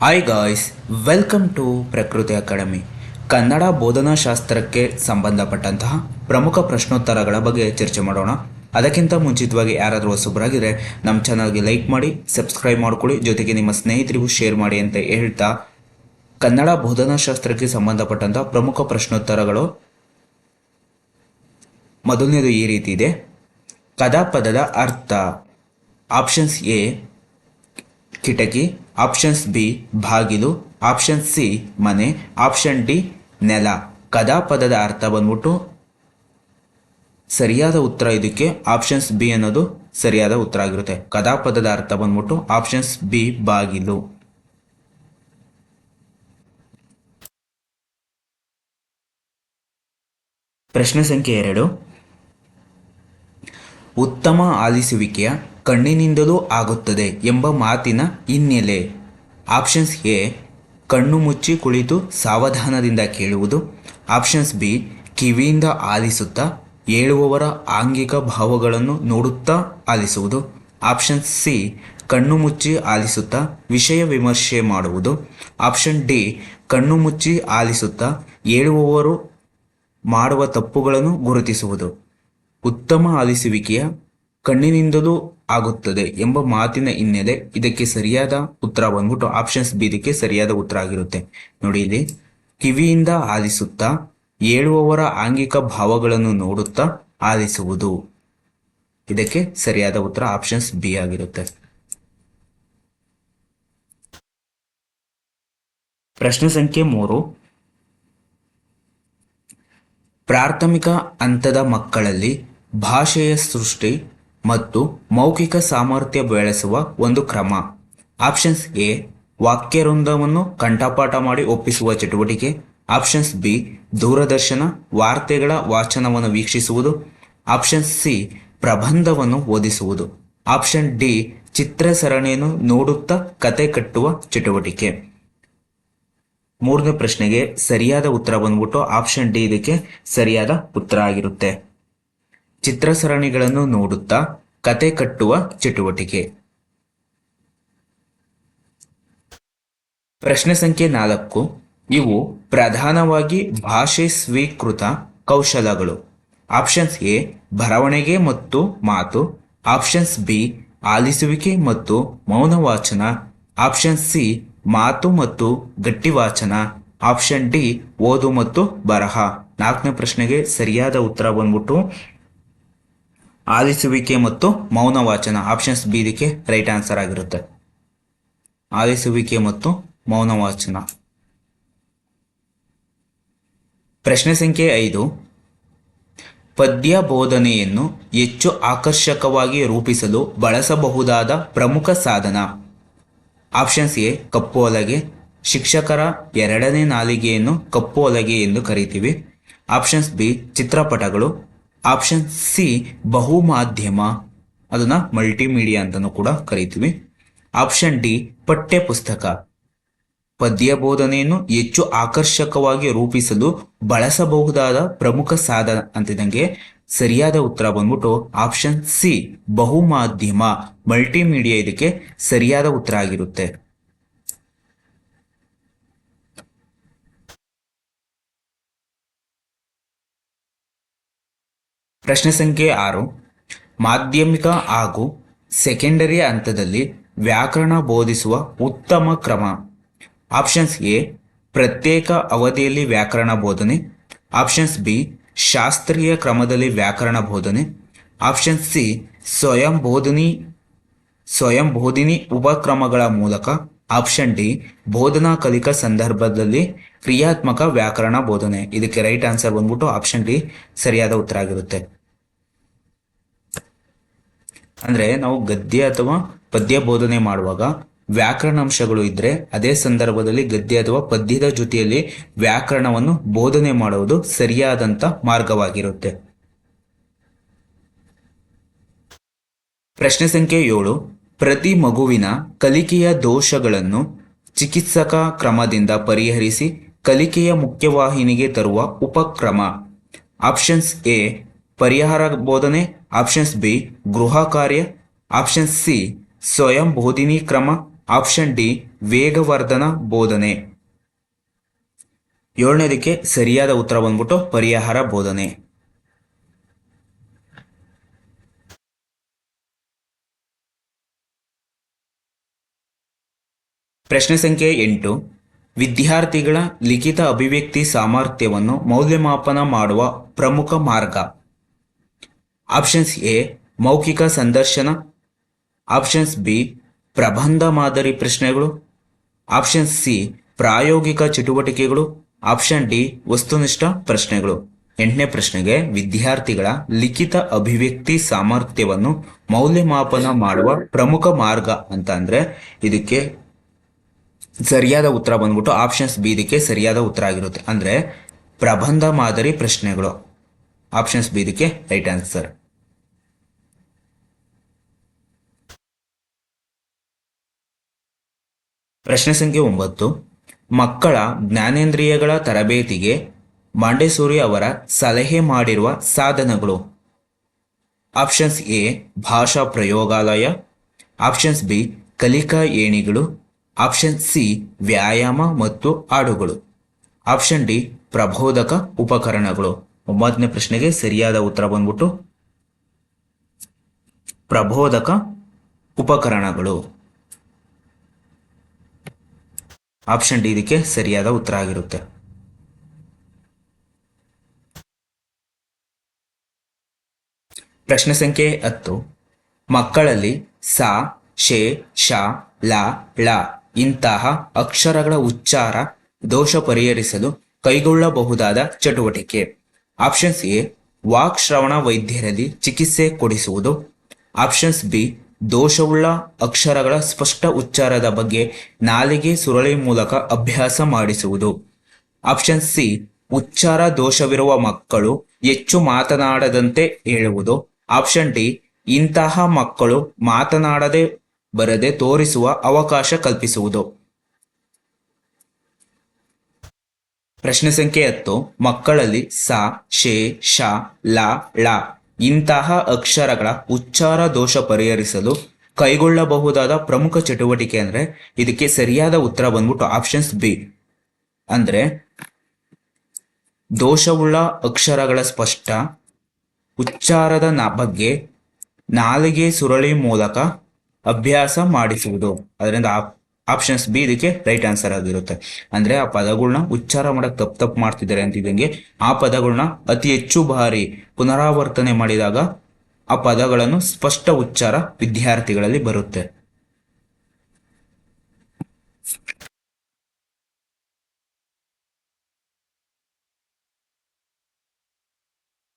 Hi guys welcome to Prakruti academy Kannada ಬೋಧನಾಶಾಸ್ತ್ರಕ್ಕೆ ಸಂಬಂಧಪಟ್ಟಂತಹ ಪ್ರಮುಖ ಪ್ರಶ್ನೋತ್ತರಗಳ ಬಗ್ಗೆ ಚರ್ಚೆ ಮಾಡೋಣ. ಅದಕ್ಕಿಂತ ಮುಂಚಿತವಾಗಿ ಯಾರಾದರೂ ಹೊಸಬರಾಗಿದ್ರೆ ನಮ್ಮ ಚಾನಲ್ಗೆ ಲೈಕ್ ಮಾಡಿ ಸಬ್ಸ್ಕ್ರೈಬ್ ಮಾಡ್ಕೊಳ್ಳಿ. ಜೊತೆಗೆ ನಿಮ್ಮ ಸ್ನೇಹಿತರಿಗೂ ಶೇರ್ ಮಾಡಿ ಅಂತ ಹೇಳ್ತಾ ಕನ್ನಡ ಬೋಧನಾಶಾಸ್ತ್ರಕ್ಕೆ ಸಂಬಂಧಪಟ್ಟಂತಹ ಪ್ರಮುಖ ಪ್ರಶ್ನೋತ್ತರಗಳು. ಮೊದಲನೇದು ಈ ರೀತಿ ಇದೆ. ಕದಾಪದದ ಅರ್ಥ. ಆಪ್ಷನ್ಸ್ ಎ ಕಿಟಕಿ ಆಪ್ಷನ್ಸ್ ಬಿ ಬಾಗಿಲು ಆಪ್ಷನ್ ಸಿ ಮನೆ ಆಪ್ಷನ್ ಡಿ ನೆಲ. ಕದಾ ಪದದ ಅರ್ಥ ಬಂದ್ಬಿಟ್ಟು ಸರಿಯಾದ ಉತ್ತರ ಇದಕ್ಕೆ ಆಪ್ಷನ್ಸ್ ಬಿ ಅನ್ನೋದು ಸರಿಯಾದ ಉತ್ತರ ಆಗಿರುತ್ತೆ. ಕದಾ ಪದದ ಅರ್ಥ ಬಂದ್ಬಿಟ್ಟು ಆಪ್ಷನ್ಸ್ ಬಿ ಬಾಗಿಲು. ಪ್ರಶ್ನೆ ಸಂಖ್ಯೆ ಎರಡು. ಉತ್ತಮ ಆಲಿಸುವಿಕೆಯ ಕಣ್ಣಿನಿಂದಲೂ ಆಗುತ್ತದೆ ಎಂಬ ಮಾತಿನ ಹಿನ್ನೆಲೆ. ಆಪ್ಷನ್ಸ್ ಎ, ಕಣ್ಣು ಮುಚ್ಚಿ ಕುಳಿತು ಸಾವಧಾನದಿಂದ ಕೇಳುವುದು. ಆಪ್ಷನ್ಸ್ ಬಿ, ಕಿವಿಯಿಂದ ಆಲಿಸುತ್ತಾ ಹೇಳುವವರ ಆಂಗಿಕ ಭಾವಗಳನ್ನು ನೋಡುತ್ತಾ ಆಲಿಸುವುದು. ಆಪ್ಷನ್ ಸಿ, ಕಣ್ಣು ಮುಚ್ಚಿ ಆಲಿಸುತ್ತಾ, ವಿಷಯ ವಿಮರ್ಶೆ ಮಾಡುವುದು. ಆಪ್ಷನ್ ಡಿ, ಕಣ್ಣು ಮುಚ್ಚಿ ಆಲಿಸುತ್ತಾ ಹೇಳುವವರು ಮಾಡುವ ತಪ್ಪುಗಳನ್ನು ಗುರುತಿಸುವುದು. ಉತ್ತಮ ಆಲಿಸುವಿಕೆಯ ಕಣ್ಣಿನಿಂದಲೂ ಆಗುತ್ತದೆ ಎಂಬ ಮಾತಿನ ಹಿನ್ನೆಲೆ ಇದಕ್ಕೆ ಸರಿಯಾದ ಉತ್ತರ ಬಂದ್ಬಿಟ್ಟು ಆಪ್ಷನ್ಸ್ ಬಿ ಇದಕ್ಕೆ ಸರಿಯಾದ ಉತ್ತರ ಆಗಿರುತ್ತೆ. ನೋಡಿ ಇಲ್ಲಿ, ಕಿವಿಯಿಂದ ಆಲಿಸುತ್ತಾ ಹೇಳುವವರ ಆಂಗಿಕ ಭಾವಗಳನ್ನು ನೋಡುತ್ತಾ ಆಲಿಸುವುದು. ಇದಕ್ಕೆ ಸರಿಯಾದ ಉತ್ತರ ಆಪ್ಷನ್ಸ್ ಬಿ ಆಗಿರುತ್ತೆ. ಪ್ರಶ್ನೆ ಸಂಖ್ಯೆ ಮೂರು. ಪ್ರಾಥಮಿಕ ಹಂತದ ಮಕ್ಕಳಲ್ಲಿ ಭಾಷೆಯ ಸೃಷ್ಟಿ ಮತ್ತು ಮೌಖಿಕ ಸಾಮರ್ಥ್ಯ ಬೆಳೆಸುವ ಒಂದು ಕ್ರಮ. ಆಪ್ಷನ್ಸ್ ಎ ವಾಕ್ಯವೃಂದವನ್ನು ಕಂಠಪಾಠ ಮಾಡಿ ಒಪ್ಪಿಸುವ ಚಟುವಟಿಕೆ. ಆಪ್ಷನ್ಸ್ ಬಿ ದೂರದರ್ಶನ, ವಾರ್ತೆಗಳ ವಾಚನವನ್ನು ವೀಕ್ಷಿಸುವುದು. ಆಪ್ಷನ್ ಸಿ ಪ್ರಬಂಧವನ್ನು ಓದಿಸುವುದು. ಆಪ್ಷನ್ ಡಿ ಚಿತ್ರ ಸರಣಿಯನ್ನು ನೋಡುತ್ತಾ ಕತೆ ಕಟ್ಟುವ ಚಟುವಟಿಕೆ. ಮೂರನೇ ಪ್ರಶ್ನೆಗೆ ಸರಿಯಾದ ಉತ್ತರ ಬಂದ್ಬಿಟ್ಟು ಆಪ್ಷನ್ ಡಿ ಇದಕ್ಕೆ ಸರಿಯಾದ ಉತ್ತರ ಆಗಿರುತ್ತೆ. ಚಿತ್ರ ಸರಣಿಗಳನ್ನು ನೋಡುತ್ತಾ ಕತೆ ಕಟ್ಟುವ ಚಟುವಟಿಕೆ. ಪ್ರಶ್ನೆ ಸಂಖ್ಯೆ ನಾಲ್ಕು. ಇವು ಪ್ರಧಾನವಾಗಿ ಭಾಷೆ ಸ್ವೀಕೃತ ಕೌಶಲಗಳು. ಆಪ್ಷನ್ಸ್ ಎ ಬರವಣಿಗೆ ಮತ್ತು ಮಾತು. ಆಪ್ಷನ್ಸ್ ಬಿ, ಆಲಿಸುವಿಕೆ ಮತ್ತು ಮೌನ ವಾಚನ ಆಪ್ಷನ್ ಸಿ, ಮಾತು ಮತ್ತು ಗಟ್ಟಿ ವಾಚನ ಆಪ್ಷನ್ ಡಿ, ಓದು ಮತ್ತು ಬರಹ. ನಾಲ್ಕನೇ ಪ್ರಶ್ನೆಗೆ ಸರಿಯಾದ ಉತ್ತರ ಬಂದ್ಬಿಟ್ಟು ಆಲಿಸುವಿಕೆ ಮತ್ತು ಮೌನ ವಾಚನ ಆಪ್ಷನ್ಸ್ ಬಿ ಇದಕ್ಕೆ ರೈಟ್ ಆನ್ಸರ್ ಆಗಿರುತ್ತೆ. ಆಲಿಸುವಿಕೆ ಮತ್ತು ಮೌನ ವಾಚನ ಪ್ರಶ್ನೆ ಸಂಖ್ಯೆ ಐದು. ಪದ್ಯ ಬೋಧನೆಯನ್ನು ಹೆಚ್ಚು ಆಕರ್ಷಕವಾಗಿ ರೂಪಿಸಲು ಬಳಸಬಹುದಾದ ಪ್ರಮುಖ ಸಾಧನ. ಆಪ್ಷನ್ಸ್ ಎ, ಕಪ್ಪು ಒಲಗೆ ಶಿಕ್ಷಕರ ಎರಡನೇ ನಾಲಿಗೆಯನ್ನು ಕಪ್ಪು ಒಲಗೆ ಎಂದು ಕರೀತೀವಿ. ಆಪ್ಷನ್ಸ್ ಬಿ, ಚಿತ್ರಪಟಗಳು. ಆಪ್ಷನ್ ಸಿ ಬಹುಮಾಧ್ಯಮ. ಅದನ್ನ ಮಲ್ಟಿಮೀಡಿಯಾ ಅಂತಲೂ ಕೂಡ ಕರಿತೀವಿ. ಆಪ್ಷನ್ ಡಿ ಪಠ್ಯ ಪುಸ್ತಕ ಪದ್ಯ ಬೋಧನೆಯನ್ನು ಹೆಚ್ಚು ಆಕರ್ಷಕವಾಗಿ ರೂಪಿಸಲು ಬಳಸಬಹುದಾದ ಪ್ರಮುಖ ಸಾಧನ ಅಂತಿದಂಗೆ ಸರಿಯಾದ ಉತ್ತರ ಬಂದ್ಬಿಟ್ಟು ಆಪ್ಷನ್ ಸಿ ಬಹುಮಾಧ್ಯಮ. ಮಲ್ಟಿಮೀಡಿಯಾ ಇದಕ್ಕೆ ಸರಿಯಾದ ಉತ್ತರ ಆಗಿರುತ್ತೆ. ಪ್ರಶ್ನೆ ಸಂಖ್ಯೆ ಆರು. ಮಾಧ್ಯಮಿಕ ಹಾಗೂ ಸೆಕೆಂಡರಿ ಹಂತದಲ್ಲಿ ವ್ಯಾಕರಣ ಬೋಧಿಸುವ ಉತ್ತಮ ಕ್ರಮ. ಆಪ್ಷನ್ಸ್ ಎ ಪ್ರತ್ಯೇಕ ಅವಧಿಯಲ್ಲಿ ವ್ಯಾಕರಣ ಬೋಧನೆ. ಆಪ್ಷನ್ಸ್ ಬಿ ಶಾಸ್ತ್ರೀಯ ಕ್ರಮದಲ್ಲಿ ವ್ಯಾಕರಣ ಬೋಧನೆ. ಆಪ್ಷನ್ ಸಿ ಸ್ವಯಂ ಬೋಧನಿ, ಸ್ವಯಂ ಬೋಧಿನಿ ಉಪಕ್ರಮಗಳ ಮೂಲಕ. ಆಪ್ಷನ್ ಡಿ ಬೋಧನಾ ಕಲಿಕಾ ಸಂದರ್ಭದಲ್ಲಿ ಕ್ರಿಯಾತ್ಮಕ ವ್ಯಾಕರಣ ಬೋಧನೆ. ಇದಕ್ಕೆ ರೈಟ್ ಆನ್ಸರ್ ಬಂದ್ಬಿಟ್ಟು ಆಪ್ಷನ್ ಡಿ ಸರಿಯಾದ ಉತ್ತರ ಆಗಿರುತ್ತೆ. ಅಂದ್ರೆ ನಾವು ಗದ್ಯ ಅಥವಾ ಪದ್ಯ ಬೋಧನೆ ಮಾಡುವಾಗ ವ್ಯಾಕರಣ ಅಂಶಗಳು ಇದ್ರೆ ಅದೇ ಸಂದರ್ಭದಲ್ಲಿ ಗದ್ಯ ಅಥವಾ ಪದ್ಯದ ಜೊತೆಯಲ್ಲಿ ವ್ಯಾಕರಣವನ್ನು ಬೋಧನೆ ಮಾಡುವುದು ಸರಿಯಾದಂತ ಮಾರ್ಗವಾಗಿರುತ್ತೆ. ಪ್ರಶ್ನೆ ಸಂಖ್ಯೆ ಏಳು. ಪ್ರತಿ ಮಗುವಿನ ಕಲಿಕೆಯ ದೋಷಗಳನ್ನು ಚಿಕಿತ್ಸಕ ಕ್ರಮದಿಂದ ಪರಿಹರಿಸಿ ಕಲಿಕೆಯ ಮುಖ್ಯವಾಹಿನಿಗೆ ತರುವ ಉಪಕ್ರಮ. ಆಪ್ಷನ್ಸ್ ಎ ಪರಿಹಾರ ಬೋಧನೆ. ಆಪ್ಷನ್ಸ್ ಬಿ, ಗೃಹ ಕಾರ್ಯ. ಆಪ್ಷನ್ ಸಿ, ಸ್ವಯಂ ಬೋಧಿನಿ ಕ್ರಮ. ಆಪ್ಷನ್ ಡಿ, ವೇಗವರ್ಧನ ಬೋಧನೆ. ಏಳನೇದಕ್ಕೆ ಸರಿಯಾದ ಉತ್ತರ ಬಂದ್ಬಿಟ್ಟು ಪರಿಹಾರ ಬೋಧನೆ. ಪ್ರಶ್ನೆ ಸಂಖ್ಯೆ ಎಂಟು. ವಿದ್ಯಾರ್ಥಿಗಳ ಲಿಖಿತ ಅಭಿವ್ಯಕ್ತಿ ಸಾಮರ್ಥ್ಯವನ್ನು ಮೌಲ್ಯಮಾಪನ ಮಾಡುವ ಪ್ರಮುಖ ಮಾರ್ಗ. ಆಪ್ಷನ್ಸ್ ಎ ಮೌಖಿಕ ಸಂದರ್ಶನ. ಆಪ್ಷನ್ಸ್ ಬಿ ಪ್ರಬಂಧ ಮಾದರಿ ಪ್ರಶ್ನೆಗಳು. ಆಪ್ಷನ್ ಸಿ ಪ್ರಾಯೋಗಿಕ ಚಟುವಟಿಕೆಗಳು. ಆಪ್ಷನ್ ಡಿ ವಸ್ತುನಿಷ್ಠ ಪ್ರಶ್ನೆಗಳು. ಎಂಟನೇ ಪ್ರಶ್ನೆಗೆ, ವಿದ್ಯಾರ್ಥಿಗಳ ಲಿಖಿತ ಅಭಿವ್ಯಕ್ತಿ ಸಾಮರ್ಥ್ಯವನ್ನು ಮೌಲ್ಯಮಾಪನ ಮಾಡುವ ಪ್ರಮುಖ ಮಾರ್ಗ ಅಂತ ಇದಕ್ಕೆ ಸರಿಯಾದ ಉತ್ತರ ಬಂದ್ಬಿಟ್ಟು ಆಪ್ಷನ್ಸ್ ಬಿ ಇದಕ್ಕೆ ಸರಿಯಾದ ಉತ್ತರ ಆಗಿರುತ್ತೆ. ಅಂದ್ರೆ ಪ್ರಬಂಧ ಮಾದರಿ ಪ್ರಶ್ನೆಗಳು. ಆಪ್ಷನ್ಸ್ ಬಿ ಇದಕ್ಕೆ ರೈಟ್ ಆನ್ಸರ್ ಪ್ರಶ್ನೆ ಸಂಖ್ಯೆ ಒಂಬತ್ತು. ಮಕ್ಕಳ ಜ್ಞಾನೇಂದ್ರಿಯಗಳ ತರಬೇತಿಗೆ ಮಾಂಡೇಸೂರಿ ಅವರ ಸಲಹೆ ಮಾಡಿರುವ ಸಾಧನಗಳು. ಆಪ್ಷನ್ಸ್ ಎ, ಭಾಷಾ ಪ್ರಯೋಗಾಲಯ. ಆಪ್ಷನ್ಸ್ ಬಿ, ಕಲಿಕಾ ಏಣಿಗಳು. ಆಪ್ಷನ್ ಸಿ, ವ್ಯಾಯಾಮ ಮತ್ತು ಹಾಡುಗಳು. ಆಪ್ಷನ್ ಡಿ, ಪ್ರಬೋಧಕ ಉಪಕರಣಗಳು. ಒಂಬತ್ತನೇ ಪ್ರಶ್ನೆಗೆ ಸರಿಯಾದ ಉತ್ತರ ಬಂದ್ಬಿಟ್ಟು ಪ್ರಬೋಧಕ ಉಪಕರಣಗಳು. ಆಪ್ಷನ್ ಡಿ ಇದಕ್ಕೆ ಸರಿಯಾದ ಉತ್ತರ ಆಗಿರುತ್ತೆ. ಪ್ರಶ್ನೆ ಸಂಖ್ಯೆ ಹತ್ತು. ಮಕ್ಕಳಲ್ಲಿ ಸ, ಶೇ, ಶ, ಲ, ಳ ಇಂತಹ ಅಕ್ಷರಗಳ ಉಚ್ಚಾರ ದೋಷ ಪರಿಹರಿಸಲು ಕೈಗೊಳ್ಳಬಹುದಾದ ಚಟುವಟಿಕೆ. ಆಪ್ಷನ್ಸ್ ಎ, ವಾಕ್ ಶ್ರವಣ ವೈದ್ಯರಲ್ಲಿ ಚಿಕಿತ್ಸೆ ಕೊಡಿಸುವುದು. ಆಪ್ಷನ್ಸ್ ಬಿ ದೋಷವುಳ್ಳ ಅಕ್ಷರಗಳ ಸ್ಪಷ್ಟ ಉಚ್ಚಾರದ ಬಗ್ಗೆ ನಾಲಿಗೆ ಸುರಳಿ ಮೂಲಕ ಅಭ್ಯಾಸ ಮಾಡಿಸುವುದು. ಆಪ್ಷನ್ ಸಿ ಉಚ್ಚಾರ ದೋಷವಿರುವ ಮಕ್ಕಳು ಹೆಚ್ಚು ಮಾತನಾಡದಂತೆ ಹೇಳುವುದು. ಆಪ್ಷನ್ ಡಿ ಇಂತಹ ಮಕ್ಕಳು ಮಾತನಾಡದೆ ಬರದೆ ತೋರಿಸುವ ಅವಕಾಶ ಕಲ್ಪಿಸುವುದು. ಪ್ರಶ್ನೆ ಸಂಖ್ಯೆ ಹತ್ತು, ಮಕ್ಕಳಲ್ಲಿ ಸ, ಶೇ, ಶ, ಲ, ಳ. ಇಂತಹ ಅಕ್ಷರಗಳ ಉಚ್ಚಾರ ದೋಷ ಪರಿಹರಿಸಲು ಕೈಗೊಳ್ಳಬಹುದಾದ ಪ್ರಮುಖ ಚಟುವಟಿಕೆ ಅಂದ್ರೆ ಇದಕ್ಕೆ ಸರಿಯಾದ ಉತ್ತರ ಬಂದ್ಬಿಟ್ಟು ಆಪ್ಷನ್ಸ್ ಬಿ ಅಂದ್ರೆ ದೋಷವುಳ್ಳ ಅಕ್ಷರಗಳ ಸ್ಪಷ್ಟ ಉಚ್ಚಾರದ ಬಗ್ಗೆ ನಾಲಿಗೆ ಸುರಳಿ ಮೂಲಕ ಅಭ್ಯಾಸ ಮಾಡಿಸುವುದು. ಅದರಿಂದ ಆಪ್ಷನ್ಸ್ ಬಿ ಇದಕ್ಕೆ ರೈಟ್ ಆನ್ಸರ್ ಆಗಿರುತ್ತೆ. ಅಂದ್ರೆ ಆ ಪದಗಳನ್ನ ಉಚ್ಚಾರ ಮಾಡಕ್ ತಪ್ಪು ತಪ್ಪು ಮಾಡ್ತಿದ್ದಾರೆ ಅಂತಿದ್ದಂಗೆ ಆ ಪದಗಳನ್ನ ಅತಿ ಹೆಚ್ಚು ಬಾರಿ ಪುನರಾವರ್ತನೆ ಮಾಡಿದಾಗ ಆ ಪದಗಳನ್ನು ಸ್ಪಷ್ಟ ಉಚ್ಚಾರ ವಿದ್ಯಾರ್ಥಿಗಳಲ್ಲಿ ಬರುತ್ತೆ.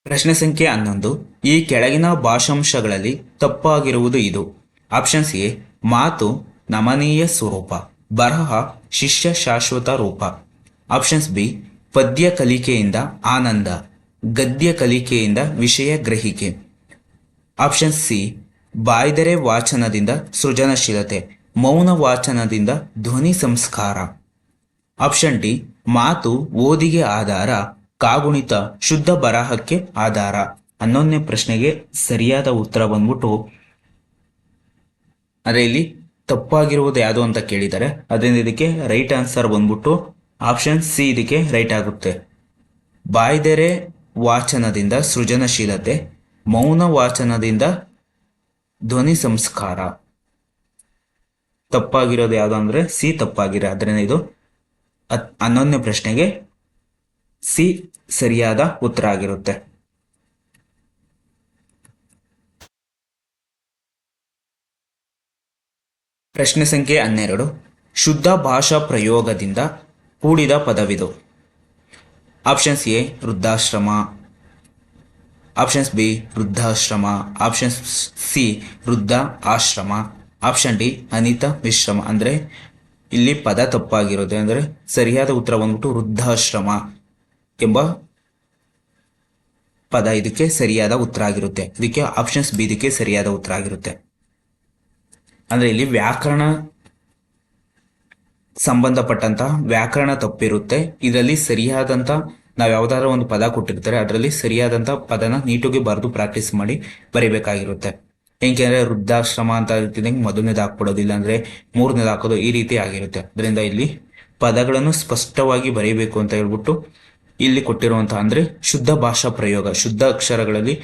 ಪ್ರಶ್ನೆ ಸಂಖ್ಯೆ ಹನ್ನೊಂದು. ಈ ಕೆಳಗಿನ ಭಾಷಾಂಶಗಳಲ್ಲಿ ತಪ್ಪಾಗಿರುವುದು ಇದು. ಆಪ್ಷನ್ಸ್ ಎ ಮಾತು ನಮನೀಯ ಸ್ವರೂಪ. ಬರಹ ಶಿಷ್ಯ ಶಾಶ್ವತ ರೂಪ. ಆಪ್ಷನ್ಸ್ ಬಿ ಪದ್ಯ ಕಲಿಕೆಯಿಂದ ಆನಂದ. ಗದ್ಯ ಕಲಿಕೆಯಿಂದ ವಿಷಯ ಗ್ರಹಿಕೆ. ಆಪ್ಷನ್ ಸಿ ಬಾಯ್ದೆರೆ ವಾಚನದಿಂದ ಸೃಜನಶೀಲತೆ. ಮೌನ ವಾಚನದಿಂದ ಧ್ವನಿ ಸಂಸ್ಕಾರ. ಆಪ್ಷನ್ ಡಿ ಮಾತು ಓದಿಗೆ ಆಧಾರ, ಕಾಗುಣಿತ ಶುದ್ಧ ಬರಹಕ್ಕೆ ಆಧಾರ. ಹನ್ನೊಂದನೇ ಪ್ರಶ್ನೆಗೆ ಸರಿಯಾದ ಉತ್ತರ ಬಂದ್ಬಿಟ್ಟು, ಅದೇ ಇಲ್ಲಿ ತಪ್ಪಾಗಿರುವುದು ಯಾವುದು ಅಂತ ಕೇಳಿದ್ದಾರೆ ಅದರಿಂದ ಇದಕ್ಕೆ ರೈಟ್ ಆನ್ಸರ್ ಬಂದ್ಬಿಟ್ಟು ಆಪ್ಷನ್ ಸಿ ಇದಕ್ಕೆ ರೈಟ್ ಆಗುತ್ತೆ. ಬಾಯ್ದೆರೆ ವಾಚನದಿಂದ ಸೃಜನಶೀಲತೆ, ಮೌನ ವಾಚನದಿಂದ ಧ್ವನಿ ಸಂಸ್ಕಾರ. ತಪ್ಪಾಗಿರೋದು ಯಾವುದು ಅಂದ್ರೆ ಸಿ ತಪ್ಪಾಗಿರ ಅದರಿಂದ ಇದು ಹನ್ನೊಂದನೇ ಪ್ರಶ್ನೆಗೆ ಸಿ ಸರಿಯಾದ ಉತ್ತರ ಆಗಿರುತ್ತೆ. ಪ್ರಶ್ನೆ ಸಂಖ್ಯೆ ಹನ್ನೆರಡು. ಶುದ್ಧ ಭಾಷಾ ಪ್ರಯೋಗದಿಂದ ಕೂಡಿದ ಪದವಿದು. ಆಪ್ಷನ್ಸ್ ಎ, ವೃದ್ಧಾಶ್ರಮ. ಆಪ್ಷನ್ಸ್ ಬಿ, ವೃದ್ಧಾಶ್ರಮ. ಆಪ್ಷನ್ಸ್ ಸಿ, ವೃದ್ಧ ಆಶ್ರಮ. ಆಪ್ಷನ್ ಡಿ, ಅನಿತ ವಿಶ್ರಮ. ಅಂದರೆ ಇಲ್ಲಿ ಪದ ತಪ್ಪಾಗಿರುತ್ತೆ ಅಂದರೆ ಸರಿಯಾದ ಉತ್ತರ ಬಂದ್ಬಿಟ್ಟು ವೃದ್ಧಾಶ್ರಮ ಎಂಬ ಪದ ಇದಕ್ಕೆ ಸರಿಯಾದ ಉತ್ತರ ಆಗಿರುತ್ತೆ. ಇದಕ್ಕೆ ಆಪ್ಷನ್ಸ್ ಬಿ, ಇದಕ್ಕೆ ಸರಿಯಾದ ಉತ್ತರ ಆಗಿರುತ್ತೆ. ಅಂದ್ರೆ ಇಲ್ಲಿ ವ್ಯಾಕರಣ ಸಂಬಂಧಪಟ್ಟಂತ ವ್ಯಾಕರಣ ತಪ್ಪಿರುತ್ತೆ. ಇದರಲ್ಲಿ ಸರಿಯಾದಂತ ನಾವು ಯಾವ್ದಾದ್ರು ಒಂದು ಪದ ಕೊಟ್ಟಿರ್ತಾರೆ, ಅದರಲ್ಲಿ ಸರಿಯಾದಂತ ಪದನ ನೀಟಾಗಿ ಬರೆದು ಪ್ರಾಕ್ಟೀಸ್ ಮಾಡಿ ಬರಿಬೇಕಾಗಿರುತ್ತೆ. ಏಕೆಂದರೆ ವೃದ್ಧಾಶ್ರಮ ಅಂತ ಇರ್ತಿದ್ದಂಗೆ ಮೊದಲನೇದು ಹಾಕ್ಬಿಡೋದಿಲ್ಲ ಅಂದ್ರೆ ಮೂರನೇದು ಹಾಕೋದು ಈ ರೀತಿ ಆಗಿರುತ್ತೆ. ಅದರಿಂದ ಇಲ್ಲಿ ಪದಗಳನ್ನು ಸ್ಪಷ್ಟವಾಗಿ ಬರೀಬೇಕು ಅಂತ ಹೇಳ್ಬಿಟ್ಟು ಇಲ್ಲಿ ಕೊಟ್ಟಿರುವಂತಹ ಅಂದ್ರೆ ಶುದ್ಧ ಭಾಷಾ ಪ್ರಯೋಗ, ಶುದ್ಧ ಅಕ್ಷರಗಳಲ್ಲಿ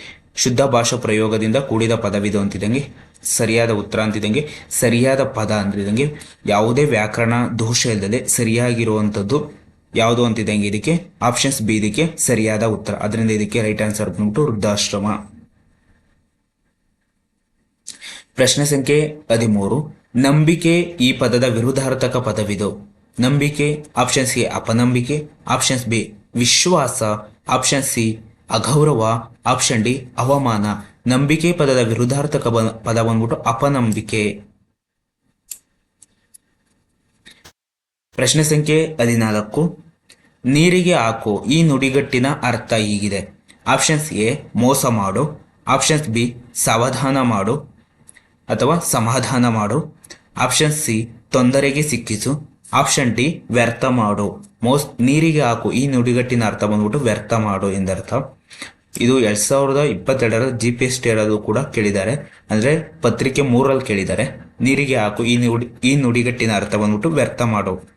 ಶುದ್ಧ ಭಾಷಾ ಪ್ರಯೋಗದಿಂದ ಕೂಡಿದ ಪದವಿದು ಅಂತಿದಂಗೆ ಸರಿಯಾದ ಉತ್ತರ ಅಂತಿದ್ದಂಗೆ ಸರಿಯಾದ ಪದ ಅಂತಿದ್ದಂಗೆ ಯಾವುದೇ ವ್ಯಾಕರಣ ದೋಷ ಇಲ್ಲದೆ ಸರಿಯಾಗಿರುವಂಥದ್ದು ಯಾವುದು ಅಂತಿದ್ದಂಗೆ ಇದಕ್ಕೆ? ಆಪ್ಷನ್ಸ್ ಬಿ ಇದಕ್ಕೆ ಸರಿಯಾದ ಉತ್ತರ. ಅದರಿಂದ ಇದಕ್ಕೆ ರೈಟ್ ಆನ್ಸರ್ ಬಂದ್ಬಿಟ್ಟು ವೃದ್ಧಾಶ್ರಮ. ಪ್ರಶ್ನೆ ಸಂಖ್ಯೆ ಹದಿಮೂರು. ನಂಬಿಕೆ ಈ ಪದದ ವಿರುದ್ಧಾರ್ಥಕ ಪದವಿದು. ನಂಬಿಕೆ ಆಪ್ಷನ್ಸ್ ಎ ಅಪನಂಬಿಕೆ ಆಪ್ಷನ್ಸ್ ಬಿ ವಿಶ್ವಾಸ ಆಪ್ಷನ್ ಸಿ ಅಗೌರವ ಆಪ್ಷನ್ ಡಿ ಅವಮಾನ. ನಂಬಿಕೆ ಪದದ ವಿರುದ್ಧಾರ್ಥಕ ಪದ ಬಂದ್ಬಿಟ್ಟು ಅಪನಂಬಿಕೆ. ಪ್ರಶ್ನೆ ಸಂಖ್ಯೆ ಹದಿನಾಲ್ಕು. ನೀರಿಗೆ ಹಾಕು, ಈ ನುಡಿಗಟ್ಟಿನ ಅರ್ಥ ಹೀಗಿದೆ. ಆಪ್ಷನ್ಸ್ ಎ ಮೋಸ ಮಾಡು. ಆಪ್ಷನ್ಸ್ ಬಿ ಸಾವಧಾನ ಮಾಡು ಅಥವಾ ಸಮಾಧಾನ ಮಾಡು. ಆಪ್ಷನ್ ಸಿ ತೊಂದರೆಗೆ ಸಿಕ್ಕಿಸು. ಆಪ್ಷನ್ ಡಿ ವ್ಯರ್ಥ ಮಾಡು. ಮೋಸ್, ನೀರಿಗೆ ಹಾಕು, ಈ ನುಡಿಗಟ್ಟಿನ ಅರ್ಥ ಬಂದ್ಬಿಟ್ಟು ವ್ಯರ್ಥ ಮಾಡು ಎಂದರ್ಥ. ಇದು ಎರಡ್ ಸಾವಿರದ ಇಪ್ಪತ್ತೆರಡರ ಜಿ ಪಿ ಎಸ್ ಟಿ ಅದು ಕೂಡ ಕೇಳಿದ್ದಾರೆ. ಅಂದ್ರೆ ಪತ್ರಿಕೆ ಮೂರಲ್ಲಿ ಕೇಳಿದ್ದಾರೆ. ನೀರಿಗೆ ಹಾಕು, ಈ ನುಡಿ, ಈ ನುಡಿಗಟ್ಟಿನ ಅರ್ಥ ಬಂದ್ಬಿಟ್ಟು ವ್ಯರ್ಥ ಮಾಡು.